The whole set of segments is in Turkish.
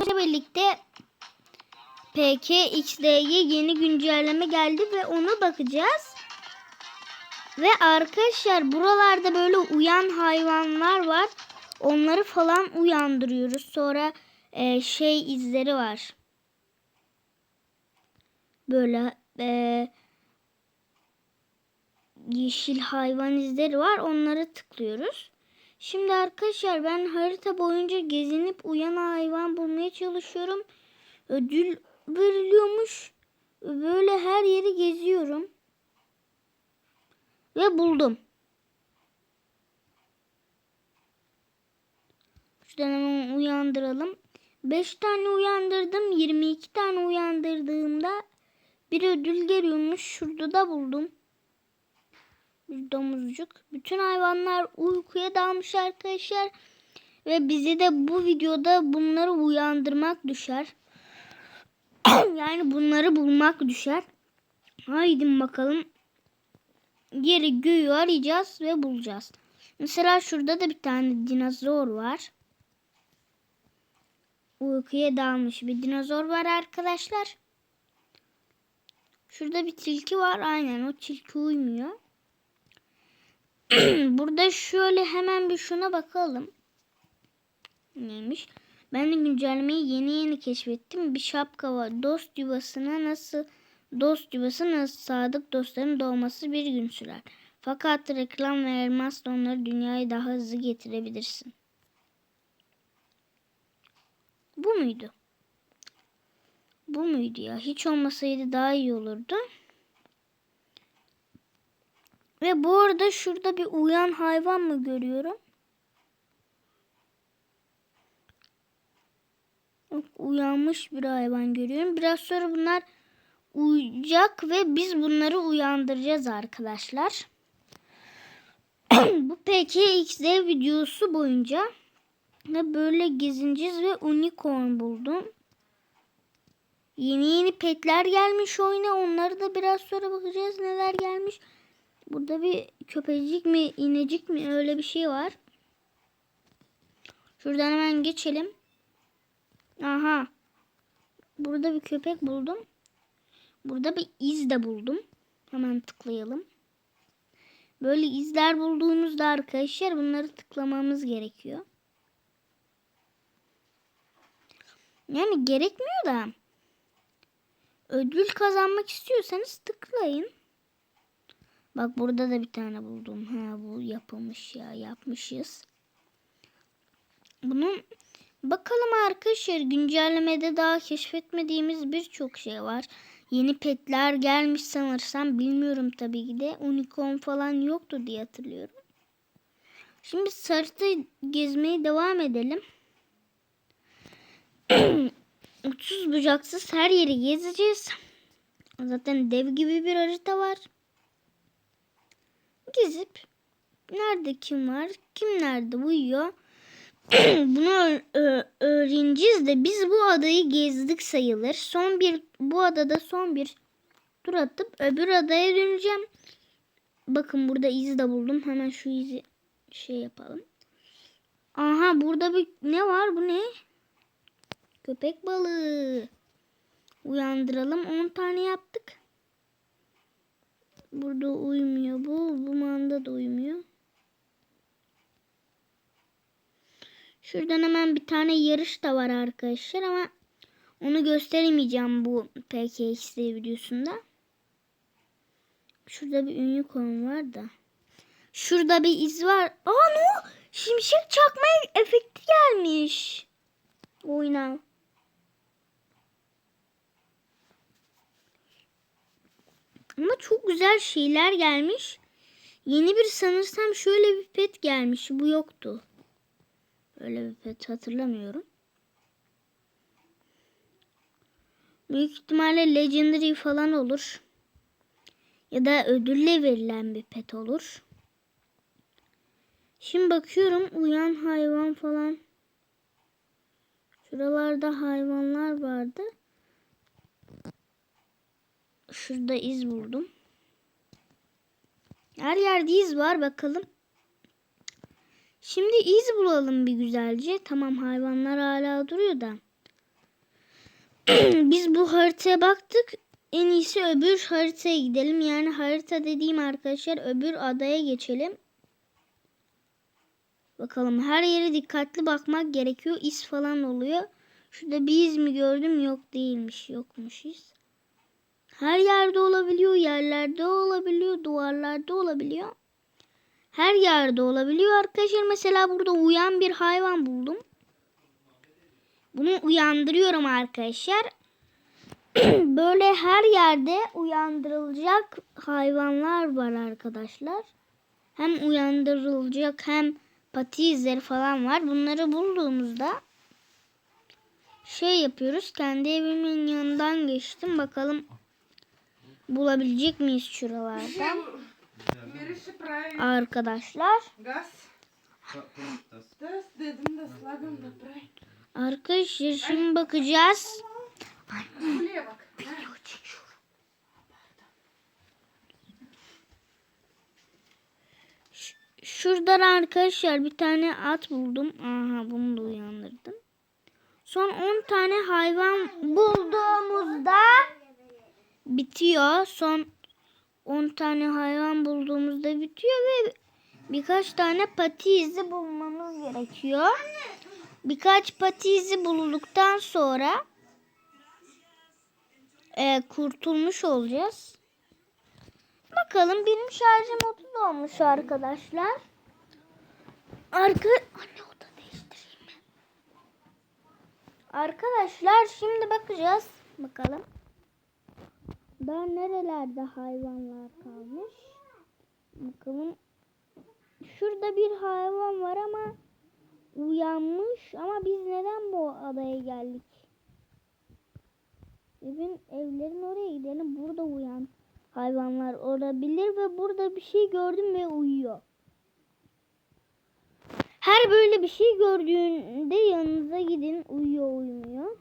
arkadaşlarla birlikte PKXD'ye yeni güncelleme geldi ve ona bakacağız. Ve arkadaşlar buralarda böyle uyan hayvanlar var. Onları falan uyandırıyoruz. Sonra e, şey izleri var. Böyle e, yeşil hayvan izleri var. Onları tıklıyoruz. Şimdi arkadaşlar ben harita boyunca gezinip uyan hayvan bulmaya çalışıyorum. Ödül veriliyormuş. Böyle her yeri geziyorum. Ve buldum. Şuradan hemen uyandıralım. 5 tane uyandırdım. 22 tane uyandırdığımda bir ödül geliyormuş. Şurada da buldum. Domuzcuk. Bütün hayvanlar uykuya dalmış arkadaşlar. Ve bize de bu videoda bunları uyandırmak düşer. yani bunları bulmak düşer. Haydi bakalım. Yeri göğü arayacağız ve bulacağız. Mesela şurada da bir tane dinozor var. Uykuya dalmış bir dinozor var arkadaşlar. Şurada bir tilki var. Aynen o tilki uymuyor. Burada şöyle hemen bir şuna bakalım. Neymiş? Ben de güncellemeyi yeni yeni keşfettim. Bir şapka var. Dost yuvasına nasıl dost yuvası nasıl sadık dostların doğması bir gün sürer. Fakat reklam ve elmas onları dünyaya daha hızlı getirebilirsin. Bu muydu? Bu muydu ya? Hiç olmasaydı daha iyi olurdu. Ve bu arada şurada bir uyan hayvan mı görüyorum? Yok, uyanmış bir hayvan görüyorum. Biraz sonra bunlar uyuyacak ve biz bunları uyandıracağız arkadaşlar. bu PKXD videosu boyunca ve böyle gezineceğiz ve unicorn buldum. Yeni yeni petler gelmiş oyuna. Onları da biraz sonra bakacağız neler gelmiş. Burada bir köpecik mi inecik mi öyle bir şey var. Şuradan hemen geçelim. Aha. Burada bir köpek buldum. Burada bir iz de buldum. Hemen tıklayalım. Böyle izler bulduğumuzda arkadaşlar bunları tıklamamız gerekiyor. Yani gerekmiyor da. Ödül kazanmak istiyorsanız tıklayın. Bak burada da bir tane buldum. Ha bu yapılmış ya yapmışız. Bunun bakalım arkadaşlar güncellemede daha keşfetmediğimiz birçok şey var. Yeni petler gelmiş sanırsam bilmiyorum tabii ki de. Unicorn falan yoktu diye hatırlıyorum. Şimdi sarıta gezmeye devam edelim. 30 bucaksız her yeri gezeceğiz. Zaten dev gibi bir harita var. Gezip nerede kim var, kim nerede uyuyor bunu öğreneceğiz de biz bu adayı gezdik sayılır. Son bir bu adada son bir tur atıp öbür adaya döneceğim. Bakın burada iz de buldum. Hemen şu izi şey yapalım. Aha burada bir ne var bu ne? Köpek balığı. Uyandıralım. 10 tane yaptık. Burada uyumuyor bu. Bu manda da uyumuyor. Şuradan hemen bir tane yarış da var arkadaşlar ama onu gösteremeyeceğim bu PKXD videosunda. Şurada bir konu var da. Şurada bir iz var. Aa ne? Şimşek çakma efekti gelmiş. Oyna. Ama çok güzel şeyler gelmiş. Yeni bir sanırsam şöyle bir pet gelmiş. Bu yoktu. Öyle bir pet hatırlamıyorum. Büyük ihtimalle Legendary falan olur. Ya da ödülle verilen bir pet olur. Şimdi bakıyorum uyan hayvan falan. Şuralarda hayvanlar vardı. Şurada iz buldum. Her yerde iz var bakalım. Şimdi iz bulalım bir güzelce. Tamam hayvanlar hala duruyor da. biz bu haritaya baktık. En iyisi öbür haritaya gidelim. Yani harita dediğim arkadaşlar öbür adaya geçelim. Bakalım her yere dikkatli bakmak gerekiyor. İz falan oluyor. Şurada bir iz mi gördüm? Yok değilmiş. Yokmuş iz. Her yerde olabiliyor. Yerlerde olabiliyor. Duvarlarda olabiliyor. Her yerde olabiliyor arkadaşlar. Mesela burada uyan bir hayvan buldum. Bunu uyandırıyorum arkadaşlar. Böyle her yerde uyandırılacak hayvanlar var arkadaşlar. Hem uyandırılacak hem pati izleri falan var. Bunları bulduğumuzda şey yapıyoruz. Kendi evimin yanından geçtim. Bakalım bulabilecek miyiz şuralarda? Arkadaşlar. Arkadaşlar şimdi bakacağız. Ay. Şuradan arkadaşlar bir tane at buldum. Aha bunu da uyandırdım. Son 10 tane hayvan bulduğumuzda bitiyor. Son 10 tane hayvan bulduğumuzda bitiyor ve birkaç tane pati izi bulmamız gerekiyor. Birkaç pati izi bulduktan sonra e, kurtulmuş olacağız. Bakalım benim şarjım 30 olmuş arkadaşlar. Arka... Anne oda değiştireyim mi? Arkadaşlar şimdi bakacağız. Bakalım. Daha nerelerde hayvanlar kalmış? Bakalım. Şurada bir hayvan var ama uyanmış ama biz neden bu adaya geldik? Evin evlerin oraya gidelim. Burada uyan hayvanlar olabilir ve burada bir şey gördüm ve uyuyor. Her böyle bir şey gördüğünde yanınıza gidin. Uyuyor uyumuyor.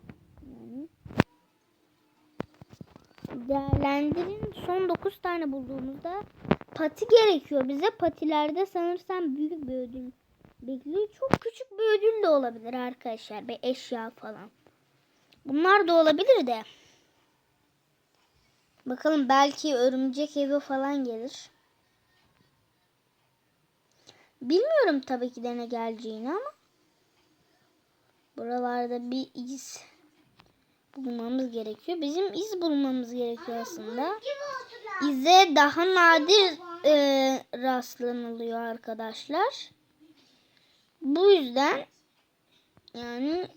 Değerlendirin. Son 9 tane bulduğumuzda pati gerekiyor bize. Patilerde sanırsam büyük bir ödül bekliyor. Çok küçük bir ödül de olabilir arkadaşlar. Bir eşya falan. Bunlar da olabilir de. Bakalım belki örümcek evi falan gelir. Bilmiyorum tabii ki de ne geleceğini ama. Buralarda bir iz bulmamız gerekiyor. Bizim iz bulmamız gerekiyor aslında. İze daha nadir e, rastlanılıyor arkadaşlar. Bu yüzden yani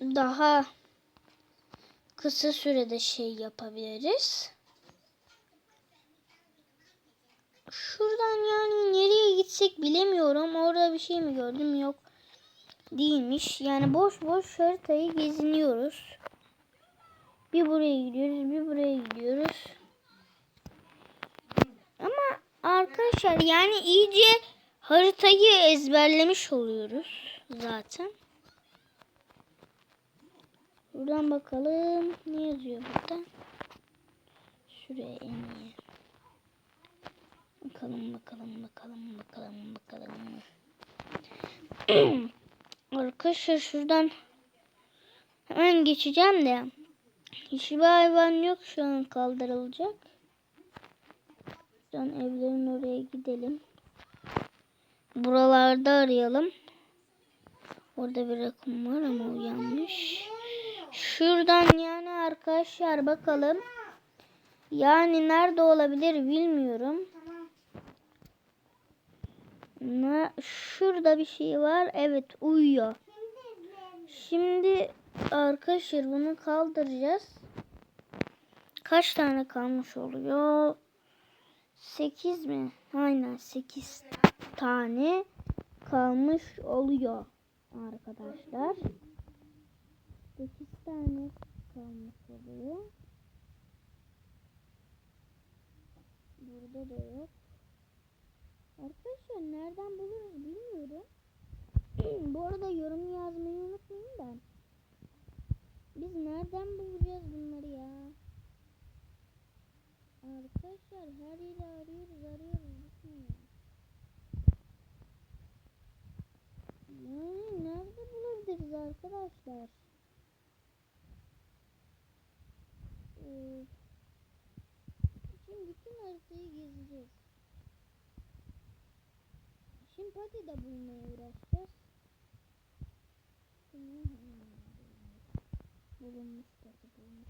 daha kısa sürede şey yapabiliriz. Şuradan yani nereye gitsek bilemiyorum. Orada bir şey mi gördüm? Yok. Değilmiş. Yani boş boş haritayı geziniyoruz. Bir buraya gidiyoruz, bir buraya gidiyoruz. Ama arkadaşlar yani iyice haritayı ezberlemiş oluyoruz zaten. Buradan bakalım. Ne yazıyor burada? Şuraya en iyi. Bakalım bakalım bakalım bakalım bakalım. Arkadaşlar şuradan hemen geçeceğim de hiçbir hayvan yok şu an kaldırılacak. Şuradan evlerin oraya gidelim. Buralarda arayalım. Orada bir rakım var ama uyanmış. Şuradan yani arkadaşlar bakalım. Yani nerede olabilir bilmiyorum. Ne, şurada bir şey var. Evet uyuyor. Şimdi arkadaşlar bunu kaldıracağız. Kaç tane kalmış oluyor? 8 mi? Aynen 8 tane kalmış oluyor arkadaşlar. 8 tane kalmış oluyor. Burada da yok. Arkadaşlar nereden buluruz bilmiyorum. Bu arada yorum yazmayı unutmayın da. Biz nereden bulacağız bunları ya? Arkadaşlar her yeri arıyoruz arıyoruz bitmiyor. Yani nerede bulabiliriz arkadaşlar? Ee, şimdi bütün haritayı gezeceğiz. Şimdi pati de bulmaya uğraşacağız. Şimdi bulunmuş pati bulmuş.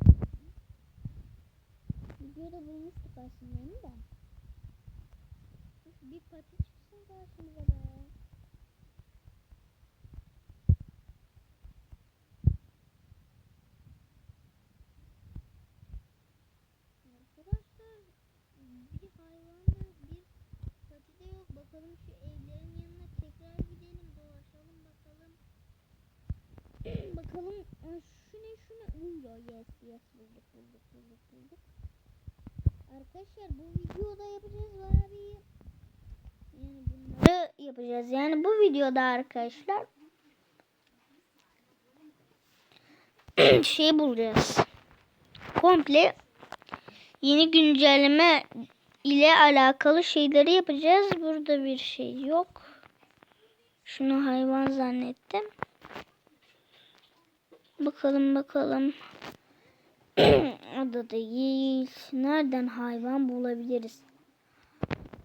Videoda bulmuştuk aslında onu da. Bir pati çıksın karşımıza be. Arkadaşlar bir hayvanla bir pati de yok. Bakalım şu evlerin yanına tekrar gidelim dolaşalım bakalım. Bakalım Aa, şu ne şu ne? Uyuyor yes yes bulduk bulduk bulduk bulduk. Arkadaşlar bu videoda yapacağız bayağı bir yani bunları yapacağız. Yani bu videoda arkadaşlar şey bulacağız. Komple yeni güncelleme ile alakalı şeyleri yapacağız. Burada bir şey yok. Şunu hayvan zannettim. Bakalım bakalım. o da değil. Nereden hayvan bulabiliriz?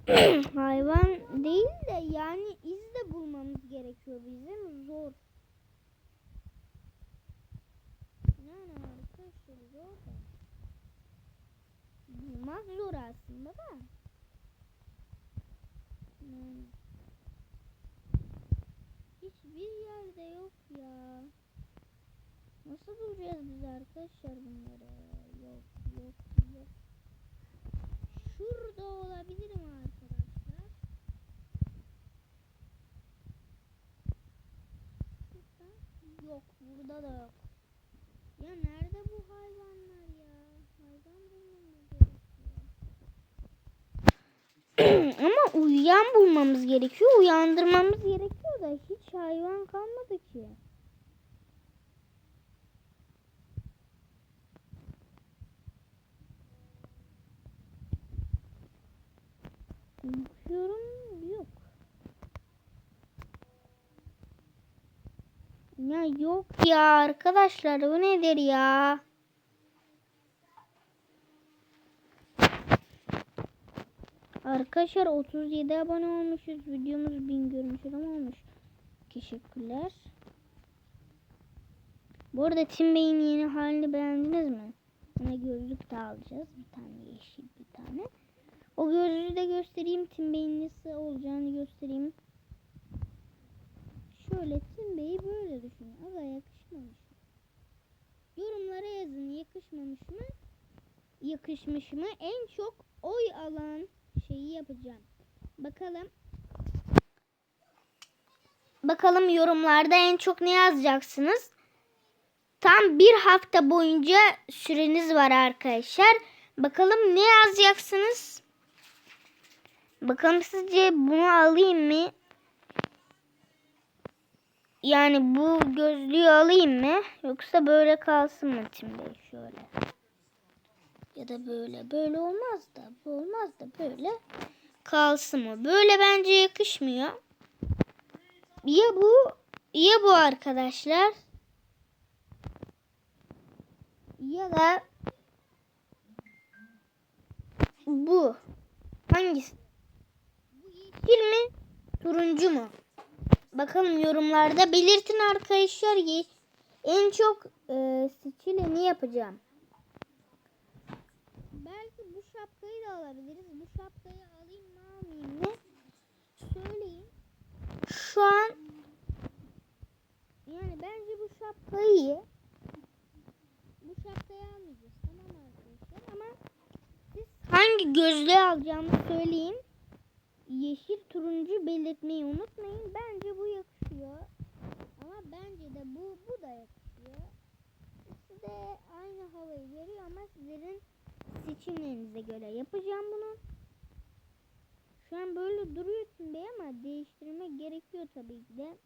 hayvan değil de yani iz de bulmamız gerekiyor bizim. Zor. Yani arkadaşlar zor da. Bulmak zor aslında da. Yani. Hiçbir yerde yok ya. Nasıl bulacağız biz arkadaşlar bunları? Yok yok yok. Şurada olabilir mi arkadaşlar? Yok. Burada da yok. Ya nerede bu hayvanlar ya? Hayvan bulmamız gerekiyor. Ama uyuyan bulmamız gerekiyor. Uyandırmamız gerekiyor da hiç hayvan kalmadı ki. Bakıyorum yok. Ya yok ya arkadaşlar bu nedir ya? Arkadaşlar 37 abone olmuşuz. Videomuz 1000 görmüşler olmuş. Teşekkürler. Bu arada Tim Bey'in yeni halini beğendiniz mi? Ona gözlük de alacağız. Bir tane yeşil bir tane. O gözlüğü de göstereyim. Tim Bey'in nasıl olacağını göstereyim. Şöyle Tim Bey'i böyle düşünün. Aga yakışmamış. Yorumlara yazın yakışmamış mı? Yakışmış mı? En çok oy alan şeyi yapacağım. Bakalım. Bakalım yorumlarda en çok ne yazacaksınız? Tam bir hafta boyunca süreniz var arkadaşlar. Bakalım ne yazacaksınız? Bakalım sizce bunu alayım mı? Yani bu gözlüğü alayım mı? Yoksa böyle kalsın mı Tim Bey şöyle? Ya da böyle. Böyle olmaz da. Bu olmaz da böyle kalsın mı? Böyle bence yakışmıyor. Ya bu ya bu arkadaşlar. Ya da bu. Hangisi? Yeşil mi? Turuncu mu? Bakalım yorumlarda belirtin arkadaşlar. En çok e, seçileni yapacağım. Belki bu şapkayı da alabiliriz. Bu şapkayı alayım mı almayayım mı? Söyleyin. Şu an yani bence bu şapkayı iyi. Bu şapkayı almayacağız. Tamam arkadaşlar ama siz hangi gözlüğü alacağımı söyleyin. Yeşil turuncu belirtmeyi unutmayın. Bence bu yakışıyor. Ama bence de bu bu da yakışıyor. İkisi de aynı havayı veriyor ama sizlerin seçimlerinize göre yapacağım bunu. Şu an böyle duruyor Bey ama değiştirmek gerekiyor tabii ki de.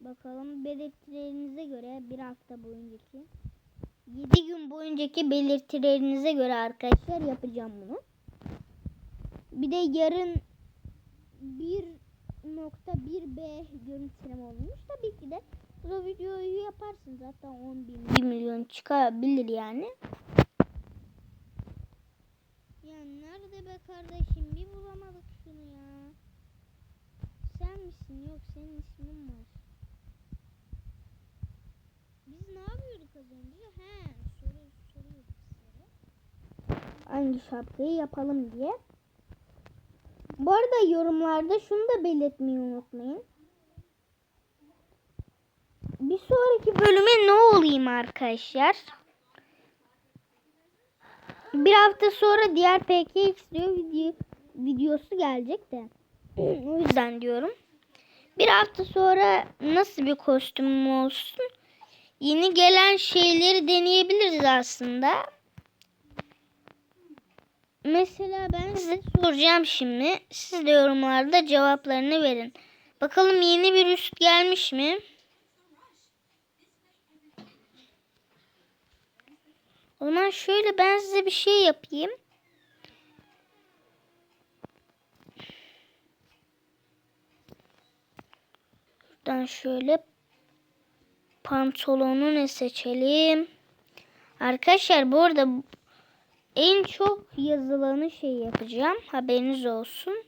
Bakalım belirtilerinize göre bir hafta boyuncaki 7 gün boyuncaki belirtilerinize göre arkadaşlar yapacağım bunu. Bir de yarın 1.1b görüntüleme olmuş. Tabii ki de o videoyu yaparsınız. Hatta 10 bin, 1 milyon çıkabilir yani. nerede be kardeşim? Bir bulamadık şunu ya. Sen misin? Yok senin ismin var. Biz ne yapıyorduk az önce? He, soru soruyorduk sizlere. Hangi şapkayı yapalım diye. Bu arada yorumlarda şunu da belirtmeyi unutmayın. Bir sonraki bölüme ne olayım arkadaşlar? Bir hafta sonra diğer PKX diyor video, videosu gelecek de. o yüzden diyorum. Bir hafta sonra nasıl bir kostümüm olsun? Yeni gelen şeyleri deneyebiliriz aslında. Mesela ben size soracağım şimdi. Siz de yorumlarda cevaplarını verin. Bakalım yeni bir üst gelmiş mi? O zaman şöyle ben size bir şey yapayım. Buradan şöyle pantolonu ne seçelim? Arkadaşlar bu arada en çok yazılanı şey yapacağım. Haberiniz olsun.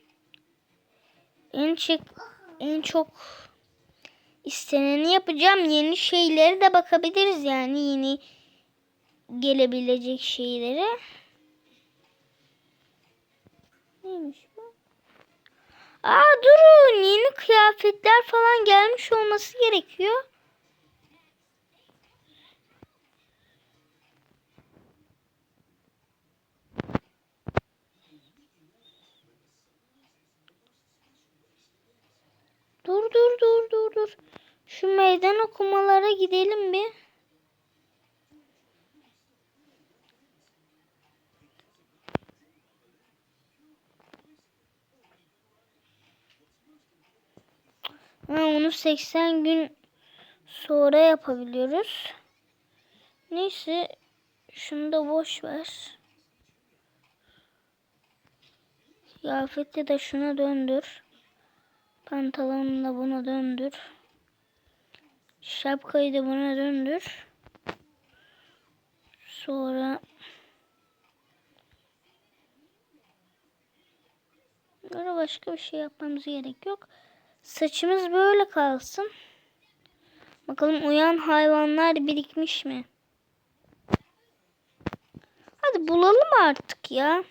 En çok en çok isteneni yapacağım. Yeni şeyleri de bakabiliriz yani yeni gelebilecek şeylere. Neymiş bu? Aa durun yeni kıyafetler falan gelmiş olması gerekiyor. Dur dur dur dur dur. Şu meydan okumalara gidelim bir. Ha, onu 80 gün sonra yapabiliyoruz. Neyse şunu da boş ver. Kıyafeti de şuna döndür. Pantolonunu da buna döndür. Şapkayı da buna döndür. Sonra Böyle başka bir şey yapmamız gerek yok. Saçımız böyle kalsın. Bakalım uyan hayvanlar birikmiş mi? Hadi bulalım artık ya.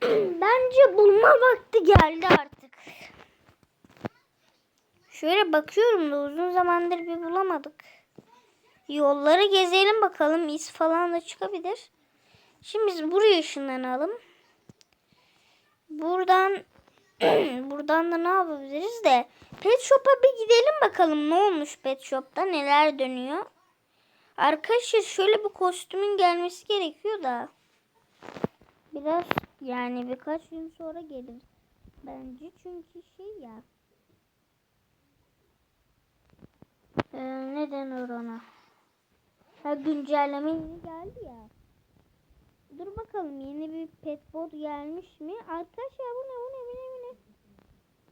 Bence bulma vakti geldi artık. Şöyle bakıyorum da uzun zamandır bir bulamadık. Yolları gezelim bakalım. iz falan da çıkabilir. Şimdi biz buraya ışınlanalım. Buradan buradan da ne yapabiliriz de Pet Shop'a bir gidelim bakalım ne olmuş Pet Shop'ta neler dönüyor. Arkadaşlar şöyle bir kostümün gelmesi gerekiyor da biraz yani birkaç gün sonra gelir bence çünkü şey ya ee, ne denir ona? Ha güncelleme yeni geldi ya. Dur bakalım yeni bir pet bot gelmiş mi? Arkadaşlar bu ne bu ne bu ne bu ne?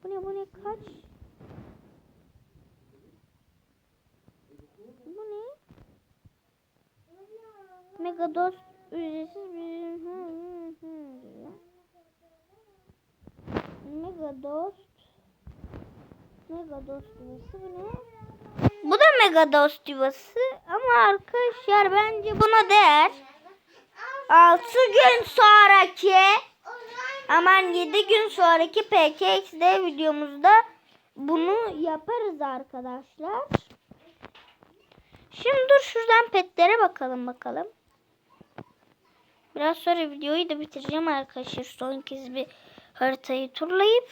Bu ne bu ne kaç? Bu ne? Megados ücretsiz bir hı, hı, hı. Megadost. Megadost bu ne? Megadost yuvası ama arkadaşlar bence buna değer. 6 gün sonraki aman 7 gün sonraki PKXD videomuzda bunu yaparız arkadaşlar. Şimdi dur şuradan petlere bakalım bakalım. Biraz sonra videoyu da bitireceğim arkadaşlar. Son kez bir haritayı turlayıp.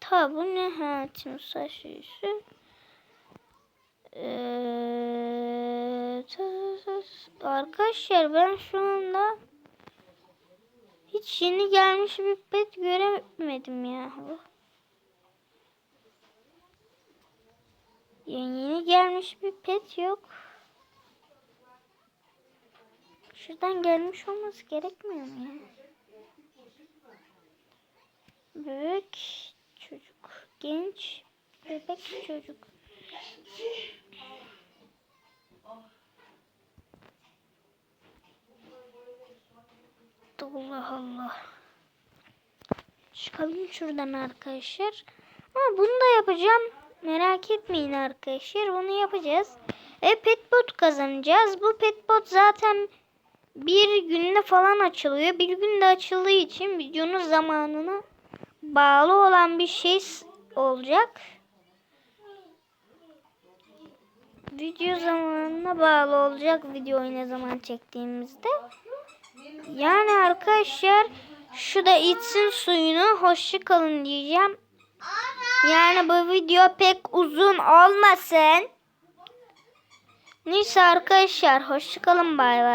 Ta bu ne? Ha timsah şeysi. Arkadaşlar ben şu anda hiç yeni gelmiş bir pet göremedim ya. Yani yeni gelmiş bir pet yok. Şuradan gelmiş olması gerekmiyor mu ya? Bebek çocuk. Genç bebek çocuk. Allah Allah. Çıkalım şuradan arkadaşlar. Ama bunu da yapacağım. Merak etmeyin arkadaşlar. Bunu yapacağız. E petbot kazanacağız. Bu petbot zaten bir günde falan açılıyor. Bir günde açıldığı için videonun zamanına bağlı olan bir şey olacak. Video zamanına bağlı olacak videoyu ne zaman çektiğimizde. Yani arkadaşlar şu da içsin suyunu hoşça kalın diyeceğim. Yani bu video pek uzun olmasın. Neyse arkadaşlar hoşça kalın bay bay.